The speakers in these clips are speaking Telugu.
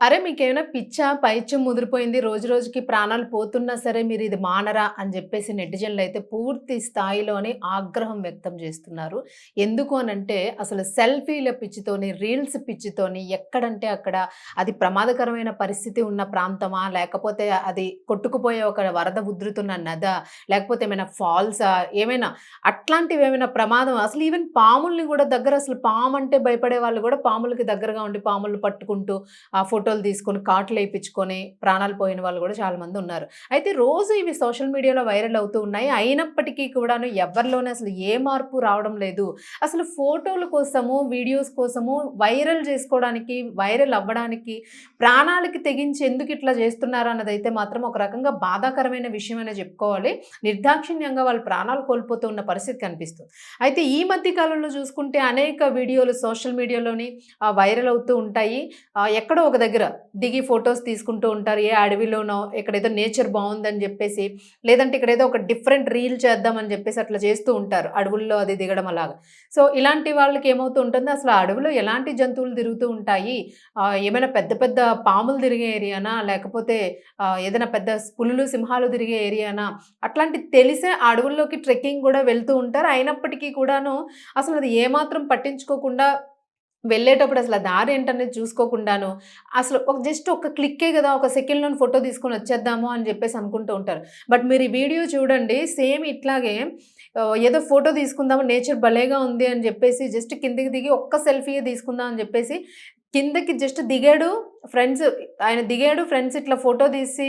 అరే! మీకేమైనా పిచ్చా? పైత్యం ముదిరిపోయింది. రోజు రోజుకి ప్రాణాలు పోతున్నా సరే మీరు ఇది మానరా? అని చెప్పేసి నెటిజన్లు అయితే పూర్తి స్థాయిలోనే ఆగ్రహం వ్యక్తం చేస్తున్నారు ఎందుకు అనంటే అసలు సెల్ఫీల పిచ్చితోని, రీల్స్ పిచ్చితోని ఎక్కడంటే అక్కడ అది ప్రమాదకరమైన పరిస్థితి ఉన్న ప్రాంతమా? లేకపోతే అది కొట్టుకుపోయే ఒక వరద ఉధృతున్న నద లేకపోతే ఏమైనా ఫాల్సా? ఏమైనా అట్లాంటివి ఏమైనా ప్రమాదం అసలు ఈవెన్ పాముల్ని కూడా దగ్గర అసలు పాము అంటే భయపడే వాళ్ళు కూడా పాములకి దగ్గరగా ఉండి పాములు పట్టుకుంటూ ఆ ఫోటో ఫోటోలు తీసుకొని కార్ట్‌లేపిచ్చుకొని ప్రాణాలు పోయిన వాళ్ళు కూడా చాలామంది ఉన్నారు. అయితే రోజు ఇవి సోషల్ మీడియాలో వైరల్ అవుతూ ఉన్నాయి. అయినప్పటికీ కూడాను ఎవరిలోనే అసలు ఏ మార్పు రావడం లేదు. అసలు ఫోటోల కోసము, వీడియోస్ కోసము వైరల్ చేసుకోవడానికి వైరల్ అవ్వడానికి ప్రాణాలకి తెగించి ఎందుకు ఇట్లా జేస్తున్నారు అన్నదైతే మాత్రం ఒక రకంగా బాధాకరమైన విషయమనే చెప్పుకోవాలి నిర్దాక్షిణ్యంగా వాళ్ళు ప్రాణాలు కోల్పోతూ ఉన్న పరిస్థితి కనిపిస్తుంది. అయితే ఈ మధ్య కాలంలో చూసుకుంటే అనేక వీడియోలు సోషల్ మీడియాలోని వైరల్ అవుతూ ఉంటాయి. ఎక్కడో ఒక దగ్గర దిగి ఫోటోస్ తీసుకుంటూ ఉంటారు. ఏ అడవిలోనో ఇక్కడేదో నేచర్ బాగుందని చెప్పేసి లేదంటే ఇక్కడేదో ఒక డిఫరెంట్ రీల్ చేద్దామని చెప్పేసి అట్లా చేస్తూ ఉంటారు. అడవుల్లో అది దిగడం అలాగా. సో, ఇలాంటి వాళ్ళకి ఏమవుతూ ఉంటుంది అసలు అడవిలో ఎలాంటి జంతువులు తిరుగుతూ ఉంటాయి? ఏమైనా పెద్ద పెద్ద పాములు తిరిగే ఏరియానా? లేకపోతే ఏదైనా పెద్ద పులులు, సింహాలు తిరిగే ఏరియానా? అట్లాంటి తెలిసే అడవుల్లోకి ట్రెక్కింగ్ కూడా వెళ్తూ ఉంటారు. అయినప్పటికీ కూడాను అసలు అది ఏమాత్రం పట్టించుకోకుండా వెళ్ళేటప్పుడు అసలు ఆ దారి ఏంటనేది చూసుకోకుండాను, అసలు ఒక జస్ట్ ఒక క్లిక్కే కదా ఒక సెకండ్‌లోని ఫోటో తీసుకొని వచ్చేద్దాము అని చెప్పేసి అనుకుంటూ ఉంటారు. బట్ మీరు ఈ వీడియో చూడండి సేమ్ ఇట్లాగే ఏదో ఫోటో తీసుకుందాము నేచర్ భలేగా ఉంది అని చెప్పేసి జస్ట్ కిందకి దిగి ఒక్క సెల్ఫీయే తీసుకుందాం అని చెప్పేసి కిందకి జస్ట్ దిగాడు. ఫ్రెండ్స్ ఆయన దిగాడు. ఫ్రెండ్స్ ఇట్లా ఫోటో తీసి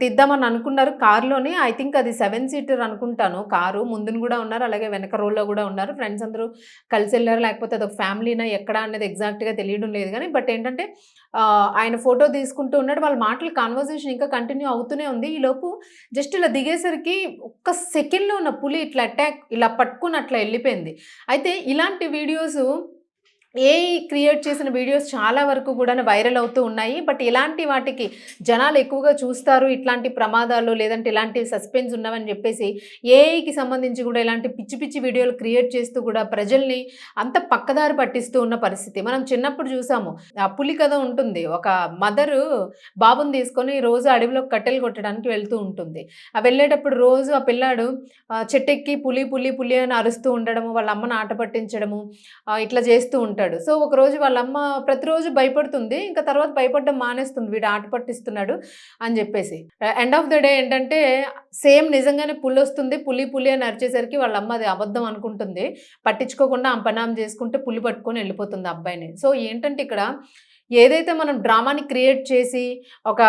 తీద్దామని అనుకున్నారు కారులోనే ఐ థింక్ అది సెవెన్ సీటర్ అనుకుంటాను కారు. ముందున కూడా ఉన్నారు. అలాగే వెనక రోల్లో కూడా ఉన్నారు. ఫ్రెండ్స్ అందరూ కలిసి వెళ్ళారు లేకపోతే అదొక ఫ్యామిలీనా ఎక్కడ అనేది ఎగ్జాక్ట్‌గా తెలియడం లేదు కానీ బట్ ఏంటంటే ఆయన ఫోటో తీసుకుంటూ ఉన్నాడు. వాళ్ళ మాటలు కన్వర్జేషన్ ఇంకా కంటిన్యూ అవుతూనే ఉంది. ఈలోపు జస్ట్ ఇలా దిగేసరికి ఒక్క సెకండ్‌లో ఉన్న పులి ఇట్లా అటాక్ ఇలా పట్టుకుని అట్లా వెళ్ళిపోయింది అయితే ఇలాంటి వీడియోసు ఏఐ క్రియేట్ చేసిన వీడియోస్ చాలా వరకు కూడా వైరల్ అవుతూ ఉన్నాయి. బట్ ఇలాంటి వాటికి జనాలు ఎక్కువగా చూస్తారు. ఇట్లాంటి ప్రమాదాలు లేదంటే ఇలాంటి సస్పెన్స్ ఉన్నవని చెప్పేసి ఏఐకి సంబంధించి కూడా ఇలాంటి పిచ్చి పిచ్చి వీడియోలు క్రియేట్ చేస్తూ కూడా ప్రజల్ని అంత పక్కదారి పట్టిస్తూ ఉన్న పరిస్థితి. మనం చిన్నప్పుడు చూసాము. ఆ పులి కథ ఉంటుంది. ఒక మదరు బాబుని తీసుకొని రోజు అడవిలో కట్టెలు కొట్టడానికి వెళ్తూ ఉంటుంది. ఆ వెళ్ళేటప్పుడు రోజు ఆ పిల్లాడు చెట్టెక్కి పులి, పులి, పులి అని అరుస్తూ ఉండడము, వాళ్ళ అమ్మని ఆట పట్టించడము ఇట్లా చేస్తూ ఉంటాడు. సో, ఒకరోజు వాళ్ళ అమ్మ ప్రతిరోజు భయపడుతుంది. ఇంకా తర్వాత భయపడడం మానేస్తుంది. వీడు ఆట పట్టిస్తున్నాడు అని చెప్పేసి ఎండ్ ఆఫ్ ద డే ఏంటంటే సేమ్ నిజంగానే పులి వస్తుంది పులి, పులి అని అరిచేసరికి వాళ్ళ అమ్మ అది అబద్ధం అనుకుంటుంది. పట్టించుకోకుండా అంపనాం చేసుకుంటే పులి పట్టుకొని వెళ్ళిపోతుంది అబ్బాయిని. సో, ఏంటంటే ఇక్కడ ఏదైతే మనం డ్రామాని క్రియేట్ చేసి ఒక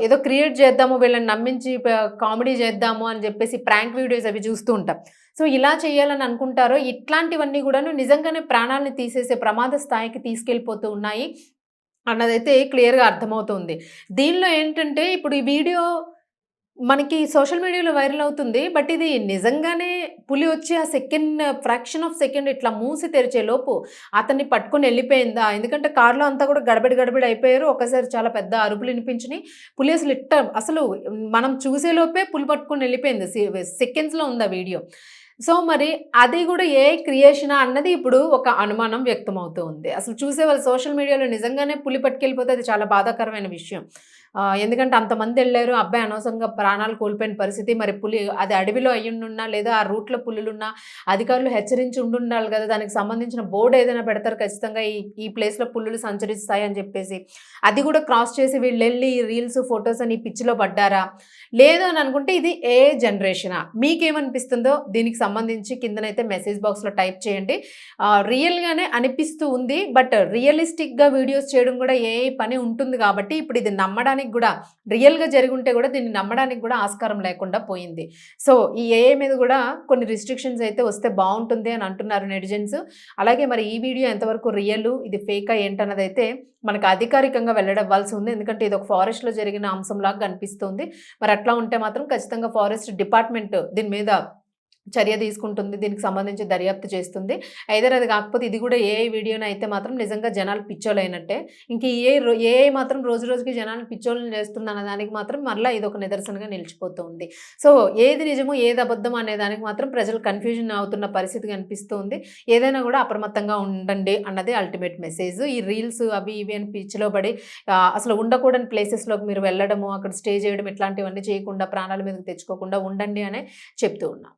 ఏదో క్రియేట్ చేద్దాము వీళ్ళని నమ్మించి కామెడీ చేద్దాము అని చెప్పేసి ప్రాంక్ వీడియోస్ అవి చూస్తూ ఉంటాం. సో, ఇలా చేయాలని అనుకుంటారో ఇట్లాంటివన్నీ కూడాను నిజంగానే ప్రాణాలను తీసేసే ప్రమాద స్థాయికి తీసుకెళ్ళిపోతూ ఉన్నాయి. అన్నదైతే క్లియర్‌గా అర్థమవుతుంది. దీనిలో ఏంటంటే ఇప్పుడు ఈ వీడియో మనకి సోషల్ మీడియాలో వైరల్ అవుతుంది. బట్ ఇది నిజంగానే పులి వచ్చి ఆ సెకండ్ ఫ్రాక్షన్ ఆఫ్ సెకండ్ ఇట్లా మూసి తెరిచేలోపు అతన్ని పట్టుకొని వెళ్ళిపోయిందా ఎందుకంటే కారులో అంతా కూడా గడబడి గడబడి అయిపోయారు. ఒక్కసారి చాలా పెద్ద అరుపులు వినిపించినాయి పులి అసలు ఇట్ట అసలు మనం చూసేలోపే పులి పట్టుకొని వెళ్ళిపోయింది సెకండ్స్‌లో ఉంది ఆ వీడియో. సో, మరి అది కూడా ఏ క్రియేషనా అన్నది ఇప్పుడు ఒక అనుమానం వ్యక్తమవుతూ ఉంది. అసలు చూసే వాళ్ళు సోషల్ మీడియాలో నిజంగానే పులి పట్టుకెళ్ళిపోతే అది చాలా బాధాకరమైన విషయం. ఎందుకంటే అంతమంది వెళ్ళారు అబ్బాయి అనవసరంగా ప్రాణాలు కోల్పోయిన పరిస్థితి. మరి పులి అది అడవిలో అయ్యుండున్నా లేదా ఆ రూట్‌లో పులులున్నా అధికారులు హెచ్చరించి ఉండుండాలి కదా దానికి సంబంధించిన బోర్డ్ ఏదైనా పెడతారు ఖచ్చితంగా ఈ ఈ ప్లేస్‌లో పులులు సంచరిస్తాయి అని చెప్పేసి అది కూడా క్రాస్ చేసి వీళ్ళెళ్ళి రీల్స్, ఫొటోస్ అని పిచ్చిలో పడ్డారా? లేదు అని అనుకుంటే ఇది ఏ జనరేషనా? మీకేమనిపిస్తుందో దీనికి సంబంధించి కిందనైతే మెసేజ్ బాక్స్‌లో టైప్ చేయండి. రియల్‌గానే అనిపిస్తూ ఉంది. బట్ రియలిస్టిక్‌గా వీడియోస్ చేయడం కూడా ఏఐ పని ఉంటుంది కాబట్టి ఇప్పుడు ఇది నమ్మడానికి కూడా రియల్‌గా ఉంటే కూడా దీన్ని నమ్మడానికి కూడా ఆస్కారం లేకుండా పోయింది. సో, ఈ ఏఏ మీద కూడా కొన్ని రిస్ట్రిక్షన్స్ అయితే వస్తే బాగుంటుంది అని అంటున్నారు నెటిజన్స్. అలాగే మరి ఈ వీడియో ఎంతవరకు రియల్ ఇది ఫేకా అయితే మనకు అధికారికంగా వెళ్ళడవ్వాల్సి ఉంది. ఎందుకంటే ఇది ఒక ఫారెస్ట్‌లో జరిగిన అంశంలాగా కనిపిస్తుంది. మరి అట్లా ఉంటే మాత్రం ఖచ్చితంగా ఫారెస్ట్ డిపార్ట్‌మెంట్ దీని మీద చర్య తీసుకుంటుంది. దీనికి సంబంధించి దర్యాప్తు చేస్తుంది. ఐదర్ అది కాకపోతే ఇది కూడా ఏఐ వీడియోని అయితే మాత్రం నిజంగా జనాలు పిచ్చోలైనట్టే. ఇంక ఈ ఏఐ ఏఐ మాత్రం రోజు రోజుకి జనాలు పిచ్చోల్ని చేస్తుందన్న దానికి మాత్రం మరలా ఇది ఒక నిదర్శనగా నిలిచిపోతుంది సో ఏది నిజము, ఏది అబద్ధం అనే దానికి మాత్రం ప్రజలు కన్‌ఫ్యూజన్ అవుతున్న పరిస్థితి కనిపిస్తుంది. ఏదైనా కూడా అప్రమత్తంగా ఉండండి అన్నది అల్టిమేట్ మెసేజ్. ఈ రీల్స్ అవి ఇవి అని పిచ్చిలో పడి అసలు ఉండకూడని ప్లేసెస్‌లోకి మీరు వెళ్ళడము, అక్కడ స్టే చేయడం ఇట్లాంటివన్నీ చేయకుండా ప్రాణాల మీదకి తెచ్చుకోకుండా ఉండండి అనే చెప్తూ ఉన్నాం.